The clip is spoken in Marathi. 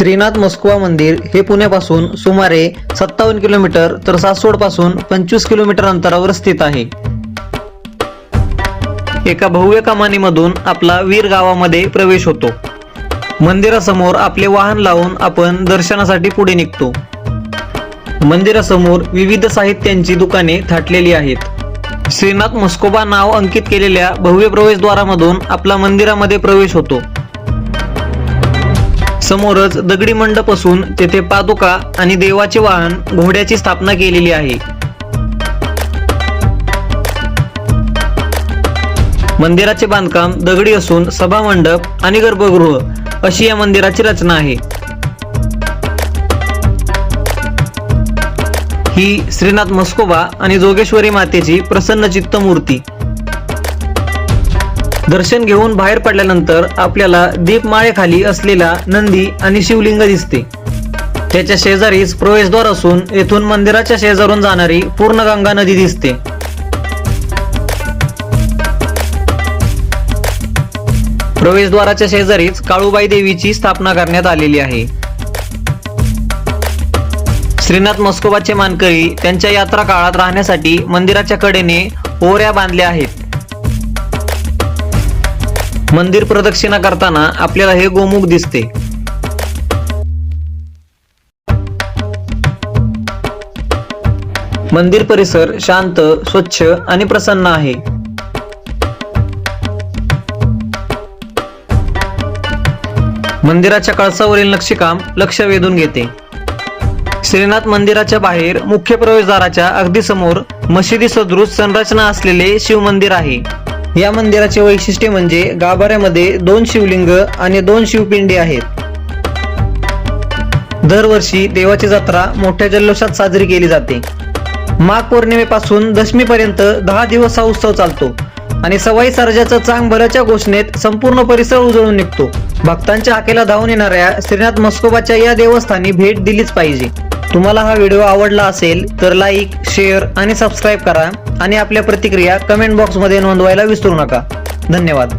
श्रीनाथ मस्कुवा मंदिर हे पुण्यापासून सुमारे सत्तावन्न किलोमीटर तर सासवडपासून पंचवीस किलोमीटर अंतरावर स्थित आहे. एका भव्य कमानीमधून आपला वीर गावामध्ये प्रवेश होतो. मंदिरासमोर आपले वाहन लावून आपण दर्शनासाठी पुढे निघतो. मंदिरासमोर विविध साहित्यांची दुकाने थाटलेली आहेत. श्रीनाथ मस्कोबा नाव अंकित केलेल्या भव्य प्रवेशद्वारामधून आपला मंदिरामध्ये प्रवेश होतो. समोरच दगडी मंडप असून तेथे पादुका आणि देवाचे वाहन घोड्याची स्थापना केलेली आहे. मंदिराचे बांधकाम दगडी असून सभा मंडप आणि गर्भगृह अशी या मंदिराची रचना आहे. ही श्रीनाथ मस्कोबा आणि जोगेश्वरी मातेची प्रसन्न चित्त मूर्ती दर्शन घेऊन बाहेर पडल्यानंतर आपल्याला दीपमाळेखाली असलेला नंदी आणि शिवलिंग दिसते. त्याच्या शेजारीच प्रवेशद्वार असून येथून मंदिराच्या शेजारून जाणारी पूर्णगंगा नदी दिसते. प्रवेशद्वाराच्या शेजारीच काळूबाई देवीची स्थापना करण्यात आलेली आहे. श्रीनाथ मस्कोबाचे मानकरी त्यांच्या यात्रा काळात राहण्यासाठी मंदिराच्या कडेने ओऱ्या बांधल्या आहेत. मंदिर प्रदक्षिणा करताना आपल्याला हे गोमुख दिसते. मंदिर परिसर शांत स्वच्छ आणि प्रसन्न आहे. मंदिराच्या कळसावरील नक्षीकाम लक्ष वेधून घेते. श्रीनाथ मंदिराच्या बाहेर मुख्य प्रवेशद्वाराच्या अगदी समोर मशिदी सदृश संरचना असलेले शिव मंदिर आहे. या मंदिराचे वैशिष्ट्य म्हणजे गाभाऱ्यामध्ये दोन शिवलिंग आणि दोन शिवपिंडी आहेत. दरवर्षी देवाची जत्रा मोठ्या जल्लोषात साजरी केली जाते. माघ पौर्णिमेपासून दशमीपर्यंत दहा दिवस हा उत्सव चालतो आणि सवाई सर्जाचं चांग भल्याच्या घोषणेत संपूर्ण परिसर उजळून निघतो. भक्तांच्या हाकेला धावून येणाऱ्या श्रीनाथ मस्कोबाच्या या देवस्थानी भेट दिलीच पाहिजे. तुम्हाला हा व्हिडिओ आवडला असेल तर लाईक शेअर आणि सबस्क्राईब करा आणि आपल्या प्रतिक्रिया कमेंट बॉक्समध्ये नोंदवायला विसरू नका. धन्यवाद.